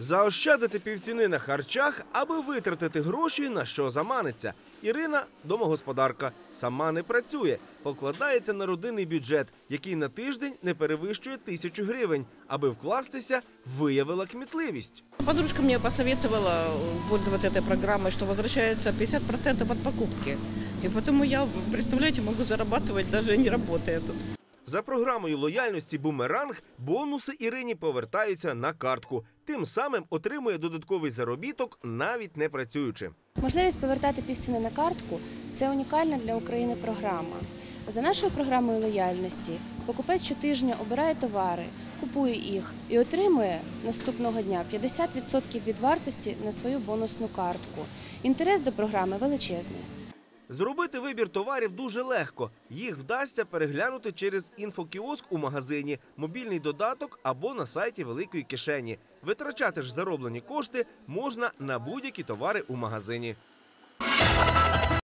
Заощадити півціни на харчах, аби витратити гроші на що заманиться. Ірина домогосподарка, сама не працює, покладається на родинний бюджет, який на тиждень не перевищує тисячу гривень. Аби вкластися, виявила кмітливість. Подружка мне посоветовала пользоваться этой программой, что возвращается 50% от покупки. И потому я, представляете, могу зарабатывать даже не работая тут. За програмою лояльності Бумеранг бонуси Ірині повертаються на картку. Тим самим отримує додатковий заробіток, навіть не працюючи. Можливість повертати півціни на картку це унікальна для України програма. За нашою програмою лояльності покупець щотижня обирає товари, купує їх і отримує наступного дня 50% від вартості на свою бонусну картку. Інтерес до програми величезний. Зробити вибір товарів дуже легко. Їх вдасться переглянути через інфокіоск у магазині, мобільний додаток або на сайті великої кишені. Витрачати ж зароблені кошти можна на будь-які товари у магазині.